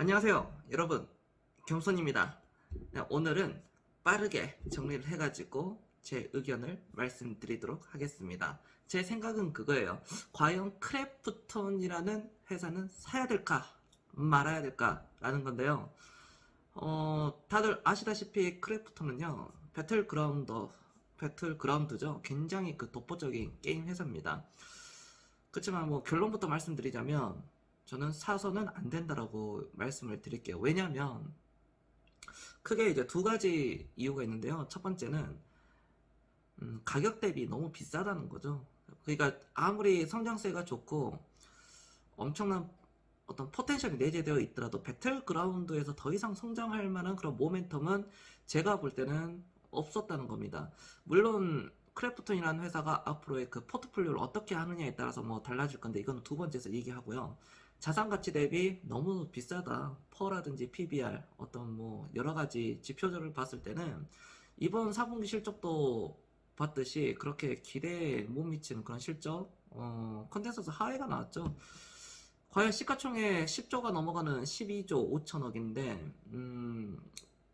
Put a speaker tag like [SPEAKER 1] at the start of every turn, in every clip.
[SPEAKER 1] 안녕하세요 여러분. 겸손입니다. 네, 오늘은 빠르게 정리를 해가지고 제 의견을 말씀드리도록 하겠습니다. 제 생각은 그거예요. 과연 크래프톤이라는 회사는 사야 될까 말아야 될까 라는 건데요. 어, 다들 아시다시피 크래프톤은요 배틀그라운드 배틀그라운드죠. 굉장히 그 독보적인 게임 회사입니다. 그렇지만 뭐 결론부터 말씀드리자면 저는 사서는 안 된다라고 말씀을 드릴게요. 왜냐면 크게 이제 두 가지 이유가 있는데요. 첫 번째는 음, 가격 대비 너무 비싸다는 거죠. 그러니까 아무리 성장세가 좋고 엄청난 어떤 포텐셜이 내재되어 있더라도 배틀그라운드에서 더 이상 성장할 만한 그런 모멘텀은 제가 볼 때는 없었다는 겁니다. 물론 크래프톤이라는 회사가 앞으로의 그 포트폴리오를 어떻게 하느냐에 따라서 뭐 달라질 건데 이건 두 번째에서 얘기하고요. 자산 가치 대비 너무 비싸다. 퍼라든지 PBR 어떤 뭐 여러 가지 지표들을 봤을 때는 이번 4분기 실적도 봤듯이 그렇게 기대에 못 미치는 그런 실적 어 컨센서스 하회가 나왔죠. 과연 시가총액 10조가 넘어가는 12조 5천억인데 음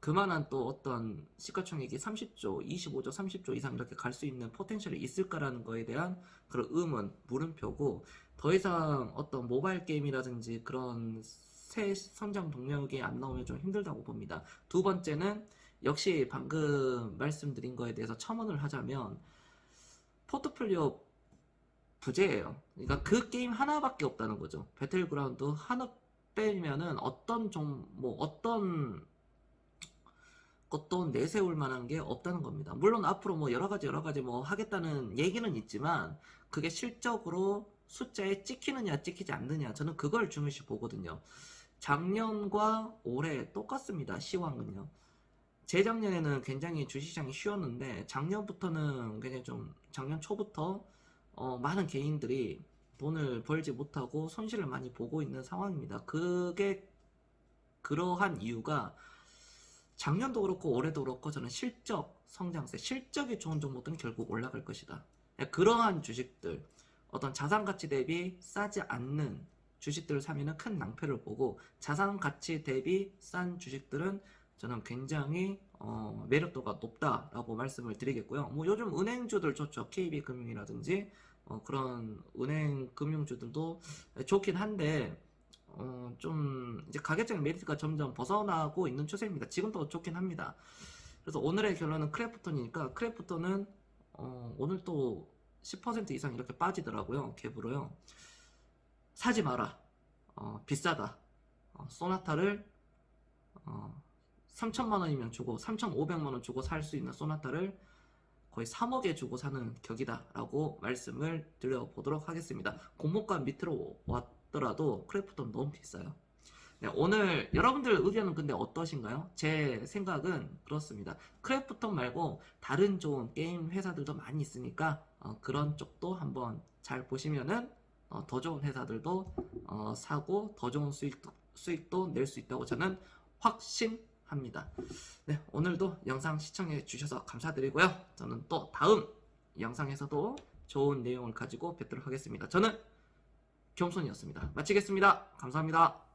[SPEAKER 1] 그만한 또 어떤 시가총액이 30조, 25조, 30조 이상 이렇게 갈 수 있는 포텐셜이 있을까라는 거에 대한 그런 의문, 물음표고 더 이상 어떤 모바일 게임이라든지 그런 새 성장 동력이 안 나오면 좀 힘들다고 봅니다. 두 번째는 역시 방금 말씀드린 거에 대해서 첨언을 하자면 포트폴리오 부재예요. 그러니까 그 게임 하나밖에 없다는 거죠. 배틀그라운드 하나 빼면은 어떤 좀뭐 어떤 것도 내세울 만한 게 없다는 겁니다. 물론 앞으로 뭐 여러 가지 여러 가지 뭐 하겠다는 얘기는 있지만 그게 실적으로 숫자에 찍히느냐 찍히지 않느냐 저는 그걸 중요시 보거든요. 작년과 올해 똑같습니다. 시황은요. 재작년에는 굉장히 주식시장이 쉬웠는데 작년부터는 굉장히 좀 작년 초부터 어, 많은 개인들이 돈을 벌지 못하고 손실을 많이 보고 있는 상황입니다. 그게 그러한 이유가 작년도 그렇고 올해도 그렇고 저는 실적 성장세 실적이 좋은 종목들은 결국 올라갈 것이다. 그러한 주식들 어떤 자산 가치 대비 싸지 않는 주식들을 사면은 큰 낭패를 보고 자산 가치 대비 싼 주식들은 저는 굉장히 어, 매력도가 높다라고 말씀을 드리겠고요. 뭐 요즘 은행주들 좋죠. KB금융이라든지 어, 그런 은행 금융주들도 좋긴 한데 어, 좀 이제 가격적인 메리트가 점점 벗어나고 있는 추세입니다. 지금도 좋긴 합니다. 그래서 오늘의 결론은 크래프톤이니까 크래프톤은 어, 오늘 또 10% 이상 이렇게 빠지더라고요. 갭으로요. 사지 마라. 어, 비싸다. 어, 소나타를 어, 3천만 원이면 주고 3,500만 원 주고 살 수 있는 소나타를 거의 3억에 주고 사는 격이다라고 말씀을 드려보도록 하겠습니다. 공모가 밑으로 왔 더라도 크래프톤 너무 비싸요. 네, 오늘 여러분들 의견은 근데 어떠신가요? 제 생각은 그렇습니다. 크래프톤 말고 다른 좋은 게임 회사들도 많이 있으니까 어, 그런 쪽도 한번 잘 보시면은 어, 더 좋은 회사들도 어, 사고 더 좋은 수익도, 수익도 낼 수 있다고 저는 확신합니다. 네, 오늘도 영상 시청해 주셔서 감사드리고요. 저는 또 다음 영상에서도 좋은 내용을 가지고 뵙도록 하겠습니다. 저는 겸손이었습니다. 마치겠습니다. 감사합니다.